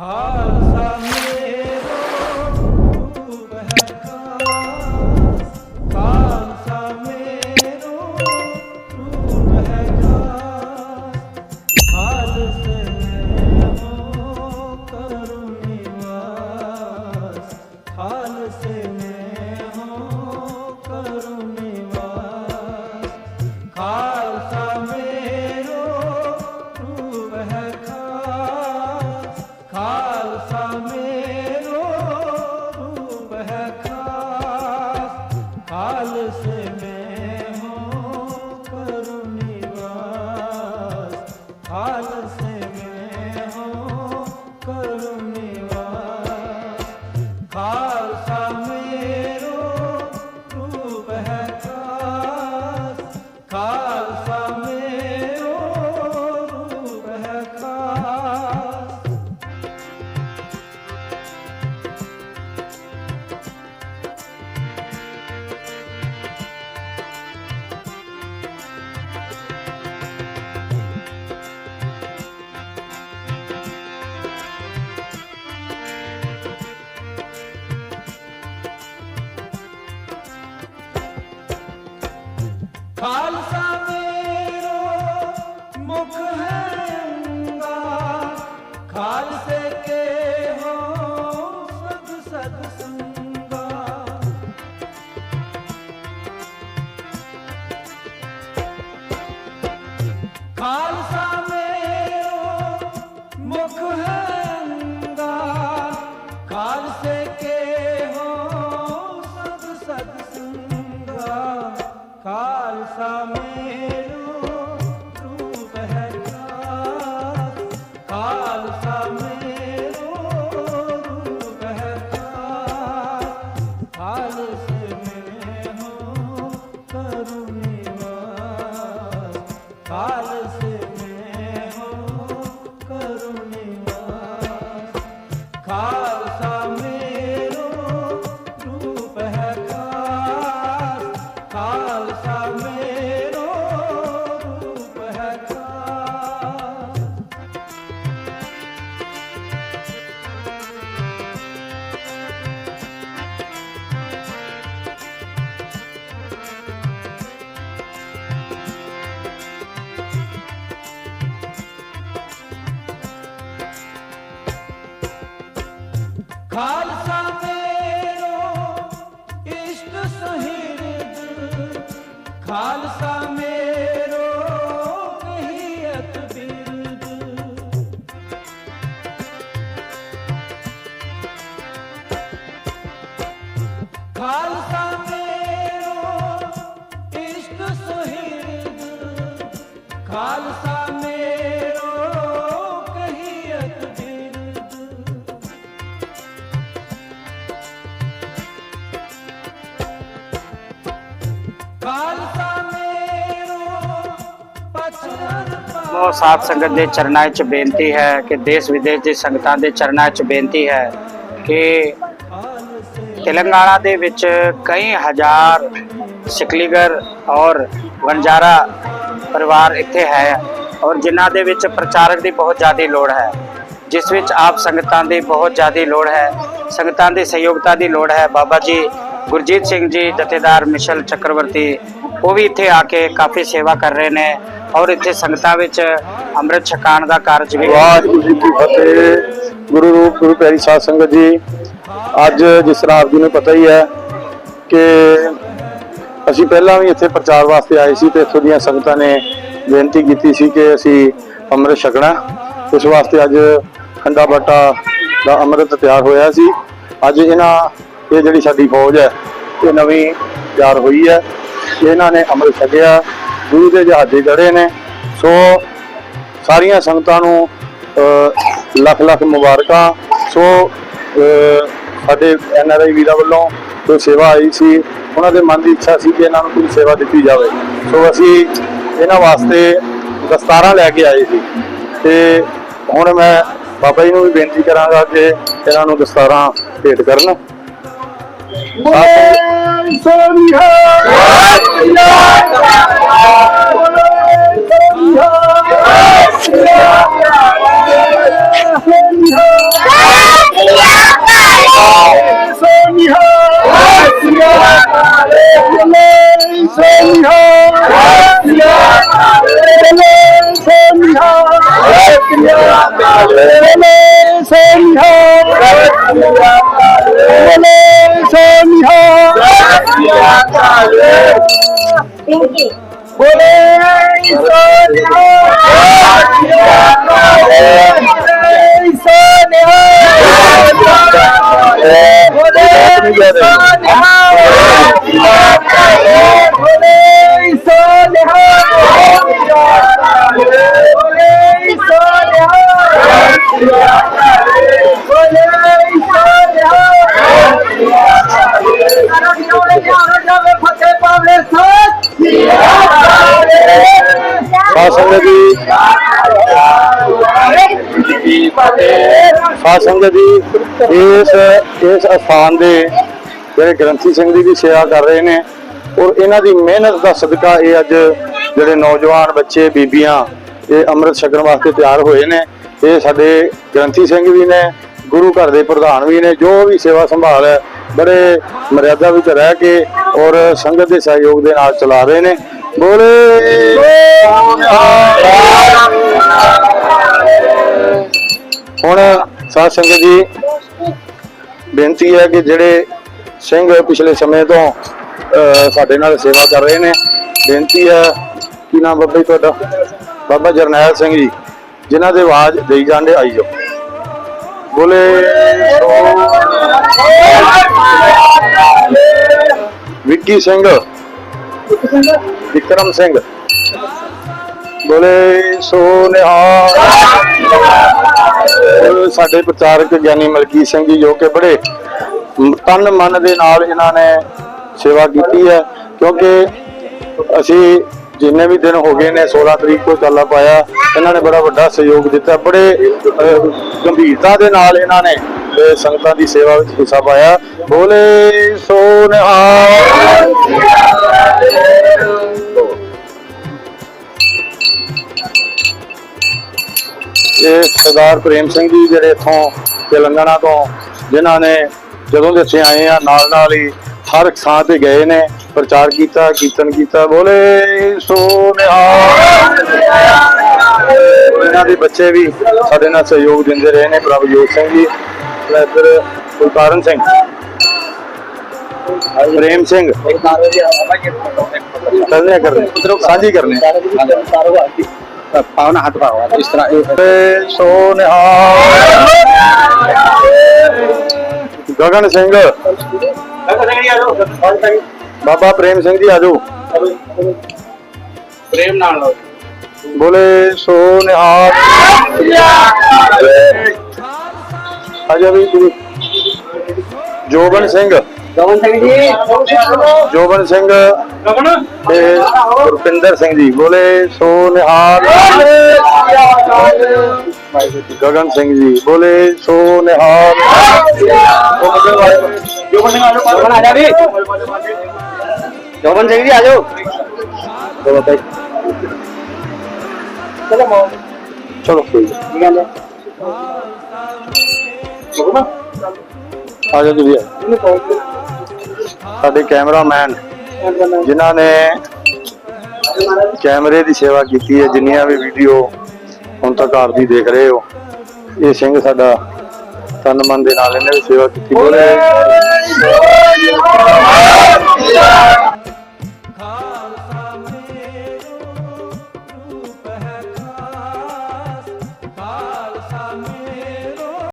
ਖਾਲਸਾ ਖਾਲਸਾ ਮੇਰੋ ਮੁਖ ਹੈ ਅੰਗਾ ਖਾਲਸੇ ਕੇ ਹੋ ਸਦ ਸਦ ਸੰਗਾ। ਖਾਲਸਾ ਮੇਰੋ ਮੁਖ ਹੈ ਖਾਲਸਾ ਮੇਰੋ ਕਹੀਅਤ ਬਿਰਦ ਖਾਲਸਾ ਮੇਰੋ ਪਛੜਨ ਉਹ ਸਾਧ ਸੰਗਤ ਦੇ ਚਰਨਾਂ 'ਚ ਬੇਨਤੀ ਹੈ ਕਿ ਦੇਸ਼ ਵਿਦੇਸ਼ ਦੀ ਸੰਗਤਾਂ ਦੇ ਚਰਨਾਂ 'ਚ ਬੇਨਤੀ ਹੈ ਕਿ ਤੇਲੰਗਾਨਾ ਦੇ ਵਿੱਚ ਕਈ ਹਜ਼ਾਰ ਸਿਕਲੀਗਰ ਔਰ ਵਣਜਾਰਾ ਪਰਿਵਾਰ ਇੱਥੇ ਹੈ ਔਰ ਜਿਨ੍ਹਾਂ ਦੇ ਵਿੱਚ ਪ੍ਰਚਾਰਕ ਦੀ ਬਹੁਤ ਜ਼ਿਆਦਾ ਲੋੜ ਹੈ, ਜਿਸ ਵਿੱਚ ਆਪ ਸੰਗਤਾਂ ਦੀ ਬਹੁਤ ਜ਼ਿਆਦਾ ਲੋੜ ਹੈ, ਸੰਗਤਾਂ ਦੀ ਸਹਿਯੋਗਤਾ ਦੀ ਲੋੜ ਹੈ। ਬਾਬਾ ਜੀ ਗੁਰਜੀਤ ਸਿੰਘ ਜੀ, ਜਥੇਦਾਰ ਮਿਸ਼ਲ ਚੱਕਰਵਰਤੀ, ਉਹ ਵੀ ਇੱਥੇ ਆ ਕੇ ਕਾਫੀ ਸੇਵਾ ਕਰ ਰਹੇ ਨੇ ਔਰ ਇੱਥੇ ਸੰਗਤਾਂ ਵਿੱਚ ਅੰਮ੍ਰਿਤ ਛਕਾਣ ਦਾ ਕਾਰਜ ਵੀ ਵਾਹਿਗੁਰੂ ਜੀ ਕੀ ਫਤਿਹ। ਗੁਰੂ ਰੂਪ, ਗੁਰੂ ਪਿਆਰੀ ਸਾਧ ਸੰਗਤ ਜੀ, ਅੱਜ ਜਿਸ ਤਰ੍ਹਾਂ ਆਪ ਜੀ ਨੂੰ ਪਤਾ ਹੀ ਹੈ ਕਿ ਅਸੀਂ ਪਹਿਲਾਂ ਵੀ ਇੱਥੇ ਪ੍ਰਚਾਰ ਵਾਸਤੇ ਆਏ ਸੀ ਤੇ ਇੱਥੋਂ ਦੀਆਂ ਸੰਗਤਾਂ ਨੇ ਬੇਨਤੀ ਕੀਤੀ ਸੀ ਕਿ ਅਸੀਂ ਅੰਮ੍ਰਿਤ ਛਕਣਾ। ਇਸ ਵਾਸਤੇ ਅੱਜ ਖੰਡਾ ਬਾਟਾ ਦਾ ਅੰਮ੍ਰਿਤ ਤਿਆਰ ਹੋਇਆ ਸੀ। ਅੱਜ ਇਹਨਾਂ, ਇਹ ਜਿਹੜੀ ਸਾਡੀ ਫੌਜ ਹੈ, ਇਹ ਨਵੀਂ ਤਿਆਰ ਹੋਈ ਹੈ। ਇਹਨਾਂ ਨੇ ਅੰਮ੍ਰਿਤ ਛਕਿਆ ਦੂਰ ਦੇ ਜਹਾਜ਼ੇ ਚੜ੍ਹੇ ਨੇ। ਸੋ ਸਾਰੀਆਂ ਸੰਗਤਾਂ ਨੂੰ ਲੱਖ ਲੱਖ ਮੁਬਾਰਕਾਂ। ਸੋ ਸਾਡੇ ਐਨ ਆਰ ਆਈ ਵੀਰਾਂ ਵੱਲੋਂ ਜੋ ਸੇਵਾ ਆਈ ਸੀ ਉਹਨਾਂ ਦੇ ਮਨ ਦੀ ਇੱਛਾ ਸੀ ਕਿ ਇਹਨਾਂ ਨੂੰ ਕੋਈ ਸੇਵਾ ਦਿੱਤੀ ਜਾਵੇ। ਸੋ ਅਸੀਂ ਇਹਨਾਂ ਵਾਸਤੇ ਦਸਤਾਰਾਂ ਲੈ ਕੇ ਆਏ ਸੀ। ਤੇ ਹੁਣ ਮੈਂ ਬਾਬਾ ਜੀ ਨੂੰ ਵੀ ਬੇਨਤੀ ਕਰਾਂਗਾ ਕਿ ਇਹਨਾਂ ਨੂੰ ਦਸਤਾਰਾਂ ਭੇਟ ਕਰਨ। ਸਾਧ ਸਾਧ ਸੰਗਤ ਜੀ ਇਸ ਇਸ ਅਸਥਾਨ ਦੇ ਜਿਹੜੇ ਗ੍ਰੰਥੀ ਸਿੰਘ ਜੀ ਦੀ ਸੇਵਾ ਕਰ ਰਹੇ ਨੇ ਔਰ ਇਹਨਾਂ ਦੀ ਮਿਹਨਤ ਦਾ ਸਦਕਾ ਇਹ ਅੱਜ ਜਿਹੜੇ ਨੌਜਵਾਨ ਬੱਚੇ ਬੀਬੀਆਂ ਇਹ ਅੰਮ੍ਰਿਤ ਛਕਣ ਵਾਸਤੇ ਤਿਆਰ ਹੋਏ ਨੇ। ਇਹ ਸਾਡੇ ਗ੍ਰੰਥੀ ਸਿੰਘ ਵੀ ਨੇ ਗੁਰੂ ਘਰ ਦੇ ਪ੍ਰਧਾਨ ਵੀ ਨੇ ਜੋ ਵੀ ਸੇਵਾ ਸੰਭਾਲ ਹੈ ਬੜੇ ਮਰਿਆਦਾ ਵਿੱਚ ਰਹਿ ਕੇ ਔਰ ਸੰਗਤ ਦੇ ਸਹਿਯੋਗ ਦੇ ਨਾਲ ਚਲਾ ਰਹੇ ਨੇ। ਬੋਲੇ! ਹੁਣ ਸਾਧ ਸੰਗਤ ਜੀ, ਬੇਨਤੀ ਹੈ ਕਿ ਜਿਹੜੇ ਸਿੰਘ ਪਿਛਲੇ ਸਮੇਂ ਤੋਂ ਸਾਡੇ ਨਾਲ ਸੇਵਾ ਕਰ ਰਹੇ ਨੇ, ਬੇਨਤੀ ਹੈ, ਕੀ ਨਾਮ ਬਾਬਾ ਜੀ ਤੁਹਾਡਾ? ਬਾਬਾ ਜਰਨੈਲ ਸਿੰਘ ਜੀ, ਜਿਨ੍ਹਾਂ ਦੇ ਆਵਾਜ਼ ਦੇਈ ਜਾਂਦੇ, ਆਈ ਜਾਓ। ਬੋਲੇ, ਵਿੱਕੀ ਸਿੰਘ, ਵਿਕਰਮ ਸਿੰਘ, ਬੋਲੇ, ਸੋ ਨਿਹਾਲ। ਸਾਡੇ ਪ੍ਰਚਾਰਕ ਗਿਆਨੀ ਮਲਕੀਤ ਸਿੰਘ ਜੀ ਜੋ ਕਿ ਬੜੇ ਤਨ ਮਨ ਦੇ ਨਾਲ ਇਹਨਾਂ ਨੇ ਸੇਵਾ ਕੀਤੀ ਹੈ, ਕਿਉਂਕਿ ਅਸੀਂ ਜਿੰਨੇ ਵੀ ਦਿਨ ਹੋ ਗਏ ਨੇ 16 ਤਰੀਕ ਤੋਂ ਚਾਲਾ ਪਾਇਆ ਇਹਨਾਂ ਨੇ ਬੜਾ ਵੱਡਾ ਸਹਿਯੋਗ ਦਿੱਤਾ, ਬੜੇ ਗੰਭੀਰਤਾ ਦੇ ਨਾਲ ਇਹਨਾਂ ਨੇ ਸੰਗਤਾਂ ਦੀ ਸੇਵਾ ਵਿੱਚ ਹਿੱਸਾ ਪਾਇਆ। ਬੋਲੇ ਸੋ ਨਿਹਾਲ ਇਹ ਸਰਦਾਰ ਪ੍ਰੇਮ ਸਿੰਘ ਜੀ ਜਿਹੜੇ ਇਥੋਂ ਤੇਲੰਗਾਨਾ ਤੋਂ ਜਿਨ੍ਹਾਂ ਨੇ ਜਦੋਂ ਦੇ ਇੱਥੇ ਆਏ ਆ ਨਾਲ ਨਾਲ ਹੀ ਹਰ ਥਾਂ ਤੇ ਗਏ ਨੇ ਪ੍ਰਚਾਰ ਕੀਤਾ ਕੀਰਤਨ ਕੀਤਾ ਬੋਲੇ ਸੋ ਨਿਹਾਲ। ਇਹਨਾਂ ਦੇ ਬੱਚੇ ਵੀ ਸਾਡੇ ਨਾਲ ਸਹਿਯੋਗ ਦਿੰਦੇ ਰਹੇ ਨੇ ਪ੍ਰਭਜੋਤ ਸਿੰਘ ਜੀ ਇੱਧਰ ਕੁਲਤਾਰਨ ਸਿੰਘ ਪ੍ਰੇਮ ਸਿੰਘ ਕਰਨੇ ਕਰਨੇ ਸਾਂਝੀ ਕਰਨੇ ਪਾਵਨਾ ਹੱਥ ਪਾਓ ਇਸ ਤਰ੍ਹਾਂ ਇਹ ਤੇ ਗਗਨ ਸਿੰਘ ਬਾਬਾ ਪ੍ਰੇਮ ਸਿੰਘ ਜੀ ਆਜੋ ਪ੍ਰੇਮ ਨਾਲ ਲਓ ਬੋਲੇ ਸੋ ਨਿਹਾਲ ਆਜੋ ਵੀ ਜੀ। ਜੋਬਨ ਸਿੰਘ ਗਵਨ ਸਿੰਘ ਜੀ ਜੋਬਨ ਸਿੰਘ। ਤੇ ਰੁਪਿੰਦਰ ਸਿੰਘ ਜੀ ਬੋਲੇ ਸੋ ਨਿਹਾਲ ਗਗਨ ਸਿੰਘ ਜੀ ਬੋਲੇ ਸੋ ਨਿਹਾਲ ਜੋਬਨ ਸਿੰਘ ਆਜੋ ਜੋਬਨ ਆ ਜਾ ਵੀ। ਜੋਬਨ ਸਿੰਘ ਜੀ ਆਜੋ ਚਲੋ ਕੋਈ ਨੀ। ਆ ਜਾਓ ਜੀ ਸਾਡੇ ਕੈਮਰਾਮੈਨ, ਜਿਨ੍ਹਾਂ ਨੇ ਕੈਮਰੇ ਦੀ ਸੇਵਾ ਕੀਤੀ ਹੈ, ਜਿੰਨੀਆਂ ਵੀ ਵੀਡੀਓ ਹੁਣ ਤੱਕ ਆਪਦੀ ਦੇਖ ਰਹੇ ਹੋ, ਇਹ ਸਿੰਘ ਸਾਡਾ ਤਨ ਮਨ ਦੇ ਨਾਲ ਇਹਨੇ ਵੀ ਸੇਵਾ ਕੀਤੀ। ਬੋਲੇ